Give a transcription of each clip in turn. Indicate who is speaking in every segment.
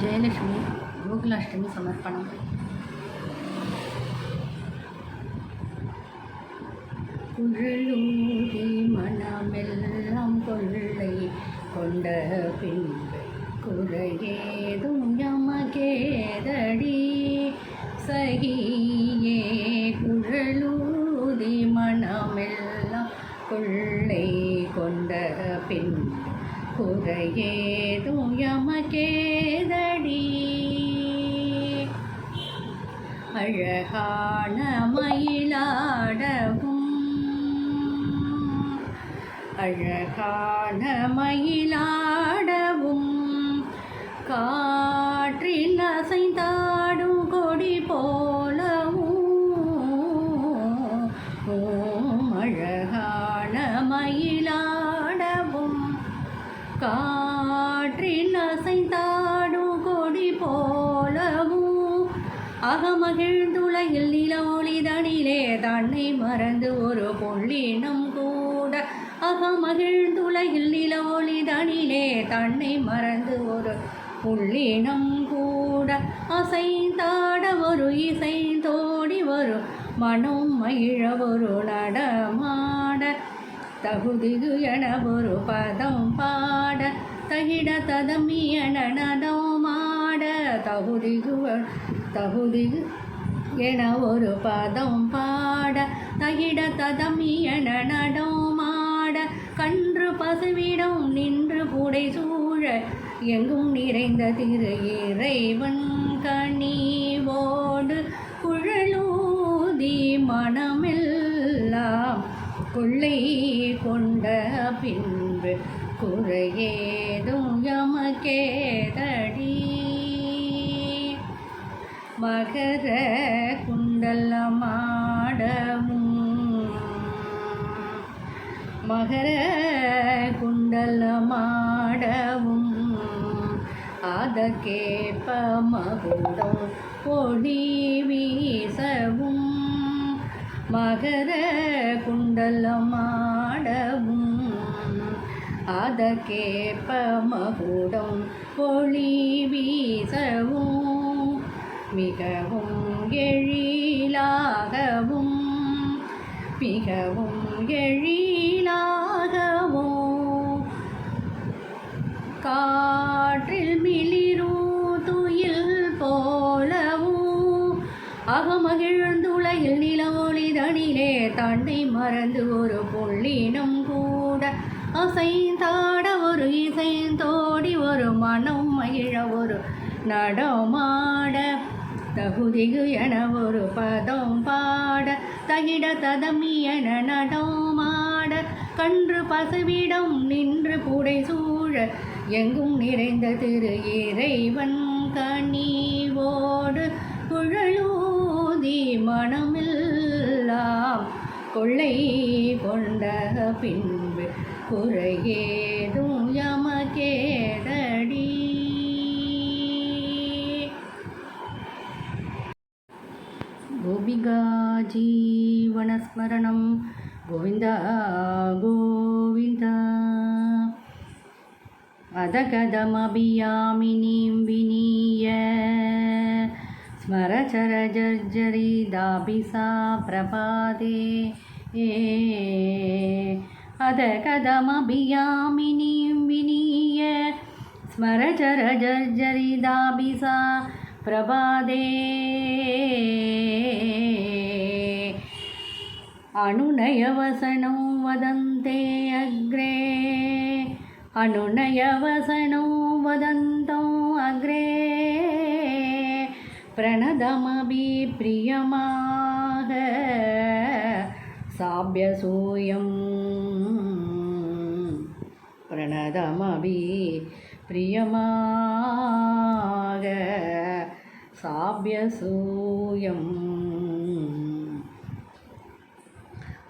Speaker 1: జయలక్ష్మి గోకులాష్టమి సమర్పణం குழலூதி மனமெல்லாம் கொள்ளை கொண்ட பின்பு குறையேதும் யமகேதடி சகியே குழலூதி மனமெல்லாம் கொள்ளை கொண்ட பின்பு குறையேதும் அழகான மயிலாடவும். அழகான மயிலாடவும். கா ஆக அகமகிழ்ந்துலகில் நில ஒளிதனிலே தன்னை மறந்து ஒரு பொள்ளினம் கூட. ஆக அகமகிழ்ந்துலகில் நில ஒளிதனிலே தன்னை மறந்து ஒரு புள்ளினம் கூட. அசைந்தாட ஒரு இசைந்தோடி வரும் மனம் மகிழ ஒரு நடமாட. தகுதிது என ஒரு பதம் பாட. தகிட ததமி என நடமாட தகுதிகு தகுதிகு என ஒரு பதம் பாட தகிட ததமியன நடமாட கன்று பசுவிடம் நின்று புடை சூழ எங்கும் நிறைந்த திரு இறைவன் கனிவோடு குழலூதி மனமெல்லாம் கொள்ளை கொண்ட பின்பு குறையேதும் யமகேதடி மகர குண்டலமாடமும் மகர குண்டலமாடவும் அதற்கேற்ப மகுடம் பொடி வீசவும். மகர குண்டலமாடவும் அதற்கேற்ப மகுடம் பொழி வீசவும். மிகவும் எழிலாகவும் மிகவும் எழிலாகவும். காற்றில் மிளிரும் துயில் போலவும் அகமகிழ்ந்துலகில் நில ஒளிதனிலே தன்னை மறந்து ஒரு புள்ளினம் கூட அசைந்தாட ஒரு இசைந்தோடி ஒரு மனம் மகிழ ஒரு நடமாட தகுதிகு என ஒரு பதம் பாட தகிட ததமி என நடமாட கன்று பசுவிடம் நின்று புடை சூழ எங்கும் நிறைந்த திரு இறைவன் கனிவோடு குழலூதி மனமில்லாம் கொள்ளை கொண்ட பின்பு குறையேதும் யமகே जीवनस्मरणं गोविन्द गोविन्द अधगदमभियामिनीं विनीय स्मरचरजर्जरिदाभिसा प्रपादे अधकदमभियामिनीं विनीय स्मरचरजर्जरिदाभिसा प्रभादे अनुनयवसनो वदन्ते अग्रे अनुनयवसनो वदन्तो अग्रे प्रणदमपि प्रियमाग साभ्यसूयं प्रणदमपि प्रियमाग साभ्यसूयम्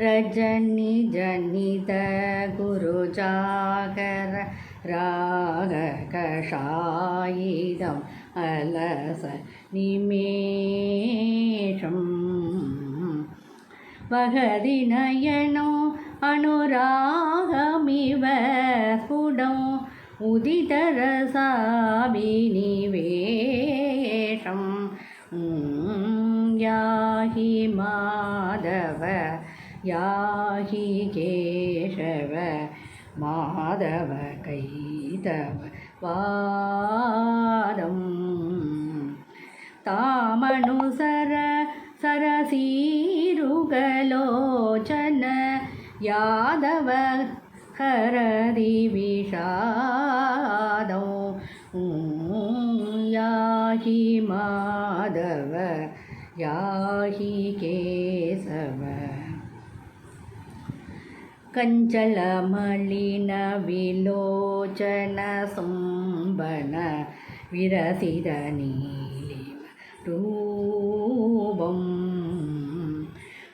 Speaker 1: ரஜனி ஜனித குரு ஜாகர ராக கஷாயிதம் அலச நிமேஷம் வகதிநயனோ அனுராகமிவ ஸ்புடோ உதிதரசாபினிவேஷம் யாகி மாதவ யாகி கேசவ மாதவ கைதவ வாதம். தாமனுசர சரசீருகலோச்சன யாதவ ஹரதி விஷாதோ. யாஹி மாதவ யாஹி கேசவ. कञ्चलमलिनविलोचनसुम्बन विरसितनीलिरूपम्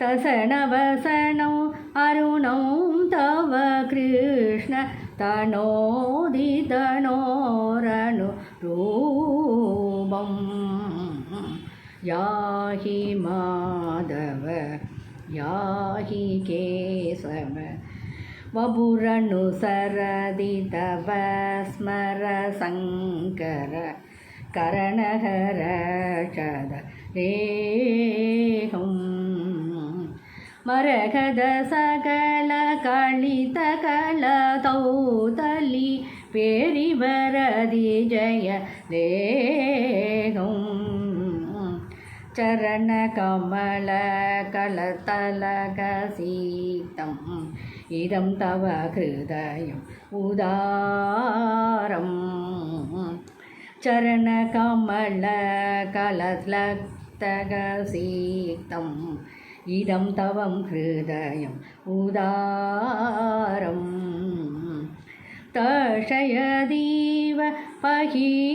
Speaker 1: तसनवसनौ अरुणौ तव कृष्ण तनोदितनोरनुरूपं याहि माधव யாஹி கேசவ வபுரனு சரதி தவ ஸ்மர சங்கர கரணகர சத ரேகம் மரகத சகல கழித கல தௌதலி பேரிவரதி ஜய தேகம் जय देहुं चरणकमलकलतलकसीतम् इदं तव हृदयम् उदारम् चरणकमलकलत्लक्तगसीतम् इदं तवं हृदयम् उदारम् तर्शयदीव पहिमदनरुत्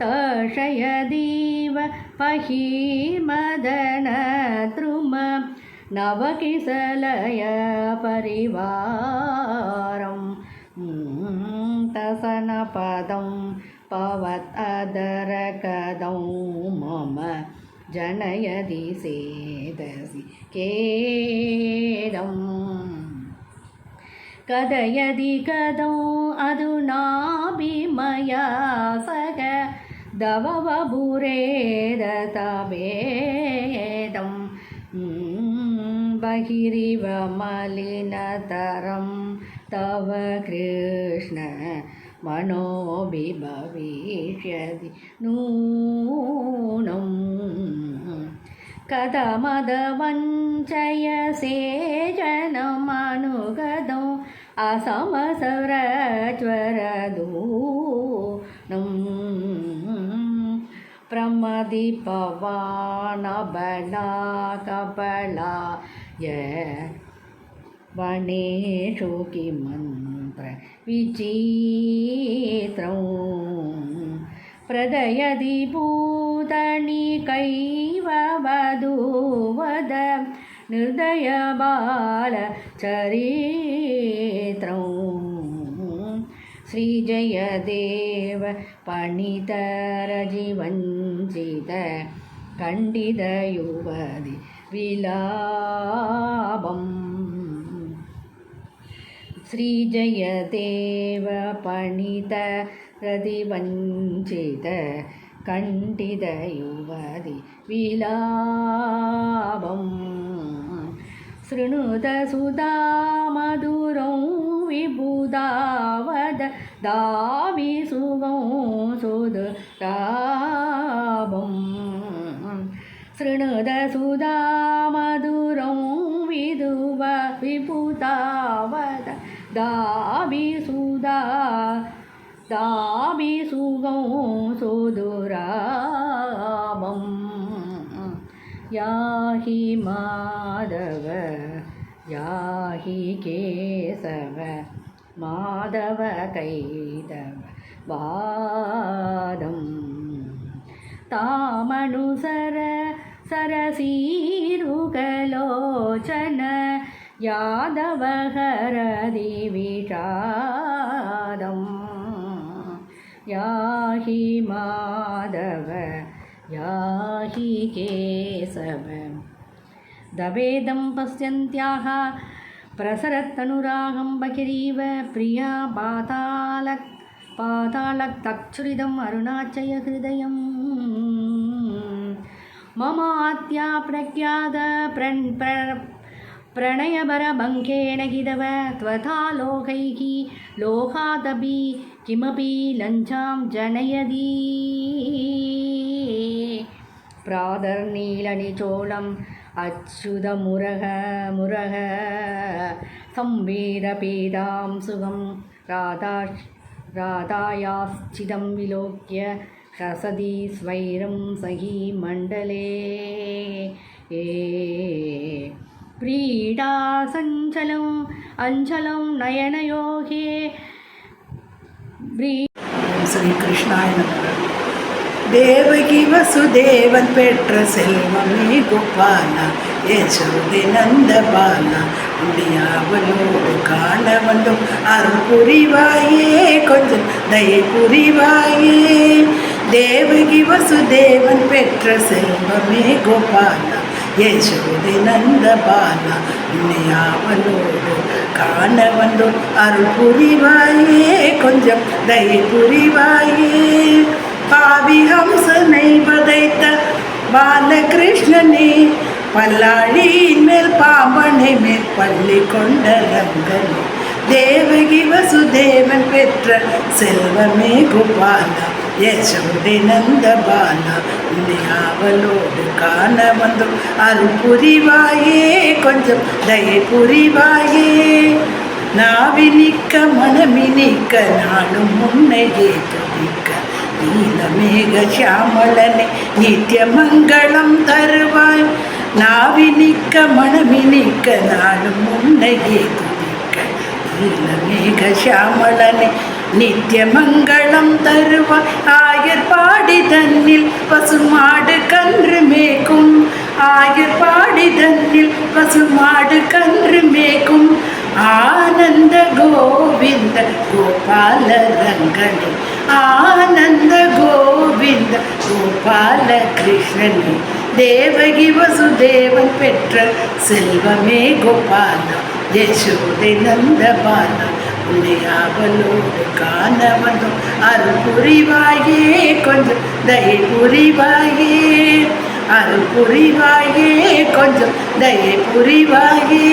Speaker 1: तर्शयदीव पहिमदनद्रुम नवकिसलय परिवारं तसनपदं पवतदरकदौ मम जनयदि सेदसि केदम् कदयदि कदौ अधुनाभिमया सग दवबुरेदतभेदं बहिरिव मलिनतरं तव कृष्ण मनोभिभविष्यति नूनम् कथमदवञ्चयसे जनमनुगदौ असमसरज्वरदूनं प्रमदिपवानबला कबलाय वनेषु किमन्त्र विचित्रौ प्रदयदि भूतनिकैव वधूवद निर्दयबालचरित्रौ श्रीजयदेव पणितरजिवञ्चित खण्डितयुवदि विलापम् श्रीजयदेव पणित प्रतिवञ्चित कण्ठितयुवदि विलापम् शृणुत सुधा ಸುಧಾವದ ಧಾವಿಸುವೋ ಸುಧ ದಾಬಂ ಶೃಣದ ಸುಧಾ ಮಧುರಂ ವಿದುವ ವಿಭುತಾವದ ದಾವಿಸುಧಾ தாபிசுகோ சுதுராபம் யாஹி மாதவ யாஹி கேசவ माधव कैदव वादं तामनुसर सरसीरुगलोचन यादव हरदि विषादं याहि माधव याहि केशव। दवेदं पश्यन्त्याः प्रसरत्तनुरागं बहिरीव प्रिया पाताल पातालतच्छुरिदम् अरुणाचय हृदयम् ममात्या प्रख्यात प्रण प्र प्रणयभरभङ्गेन गिदव त्वथा लोकैः लोकादपि किमपि लञ्चां जनयति प्रादर्नीलनिचोलम् अच्युतमुरः मुरः संवेदपेदां सुखं राधा राधायाश्चिदं विलोक्य रसति स्वैरं सही मण्डले ए प्रीडासञ्चलम् अञ्चलं नयनयोगे व्री
Speaker 2: ஸ்ரீ கிருஷ்ணாய நமக தேவகி வசுதேவன் பெற்ற செல்வமே கோபாலா யசோதை நந்தபாலா. முடியாவலோடு காண வந்தோம் அருள் புரிவாயே கொஞ்சம் தயை புரிவாயே. தேவகி வசுதேவன் பெற்ற செல்வமே கோபாலா யசோதை நந்தபாலா. உன்னையாவலோடு காண வந்தோம் அருள் புரிவாயே கொஞ்சம் தயை புரிவாயே. பாவிஹம்சனை வதைத்த பாலகிருஷ்ணனே பல்லாழியின் மேல் பாம்பனை மேல் பள்ளி கொண்ட ரங்கனே. தேவகி வசுதேவன் பெற்ற செல்வமே கோபாலா யசோதை நந்தபாலா உன்னை ஆவலோடு காண வந்தோம். அருள் புரிவாயே கொஞ்சம் தயை புரிவாயே. நாவினிக்க மனமினிக்க நானும் முன்னையே துதிக்க நீலமேக சியாமளனை நித்திய மங்களம் தருவாய் நாவினிக்க மனமினிக்க நானும் உன்னையே துதிக்க நீலமேக சியாமளனை நித்திய மங்களம் தருவாய் ஆயர் பாடி தன்னில் பசுமாடு கன்று மேக்கும் ஆயர் பாடி தன்னில் பசுமாடு கன்று மேக்கும் ஆனந்த கோவிந்த கோபால ரங்கனே ஆனந்த கோவிந்த கோபால கிருஷ்ணனே தேவகி வசுதேவன் பெற்ற செல்வமே கோபாலா யசோதை நந்தபாலா உன்னையாவலோடு காண வந்தோம் அருள் புரிவாயே கொஞ்சம் தயை புரிவாயே அருள் புரிவாயே கொஞ்சம் தயை புரிவாயே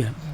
Speaker 3: Yeah. you.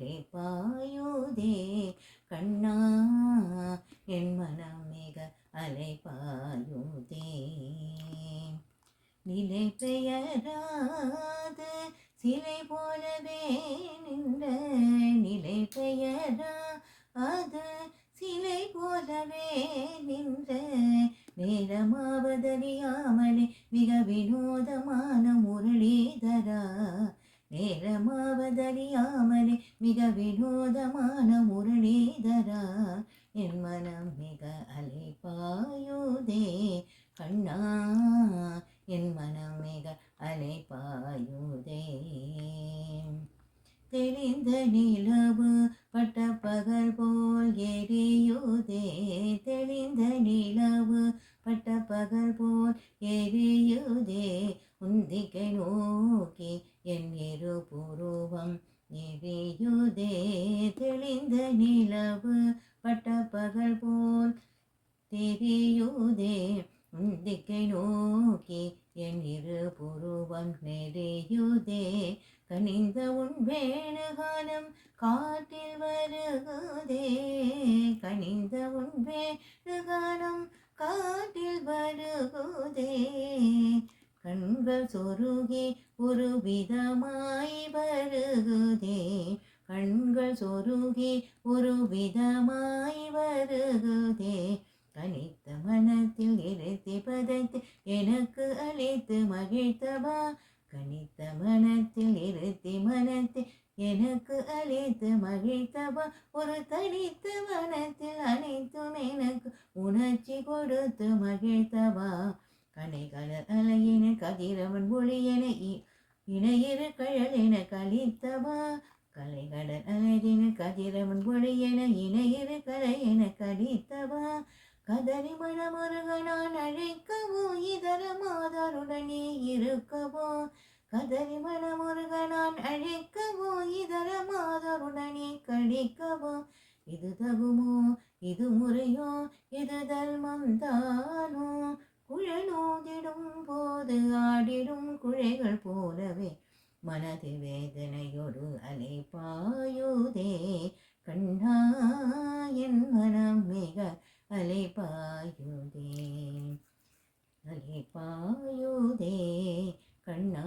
Speaker 3: Mali. நேரமாவதறியாமலே மிக வினோதமான முரளிதரா. என் மனம் மிக அலைப்பாயுதே கண்ணா. என் மனம் மிக அலைப்பாயுதே. தெளிந்த நிலவு பட்ட பகல் போல் எரியுதே. தெளிந்த நிலவு பட்ட பகல் போல் எரியுதே. உந்திக்கை நோக்கி என் இரு புருவம் எரியுதே தெளிந்த நிலவு பட்ட பகல் போல் தெரியுதே. உந்திக்கை நோக்கி என் இரு புருவம் நெறியுதே கனிந்த உன் வேணுகானம் காட்டில் வருகுதே. கனிந்த உன் வேணுகானம் காட்டில் வருகுதே. கண்கள் சொருகி ஒரு விதமாய் வருகுதே. கண்கள் சொருகி ஒரு விதமாய் வருகுதே. கனித்த மனத்தில் இருத்தி பதத்து எனக்கு அழைத்து மகிழ்த்தவா? கனித்த மனத்தில் இருத்தி மனத்தை எனக்கு அழைத்து மகிழ்த்தவா? ஒரு தனித்த மனத்தில் அனைத்தும் எனக்கு உணர்ச்சி கொடுத்து மகிழ்த்தவா? கனைகள அலையின கதிரவன் ஒளியென இணையிற இணையிரு கலித்தவா? என கழித்தவா கலைகடல் அழகின கதிரவன் ஒளியென இணையிற கலை கலித்தவா? கழித்தவா கதறி மணமுருகனான் அழைக்கவோ? இதர மாதருடனே இருக்கவோ? கதறி மணமுருகனான் அழைக்கவோ? இதர மாதருடனே கழிக்கவோ? இது தகுமோ? இது முறையோ? இது தர்மம் தானோ? குழலோதிடும் போது ஆடிடும் குழைகள் போலவே மனது வேதனையொடு அலைப்பாயுதே கண்ணா என் மனம் மிக அலைப்பாயுதே அலைப்பாயுதே கண்ணா.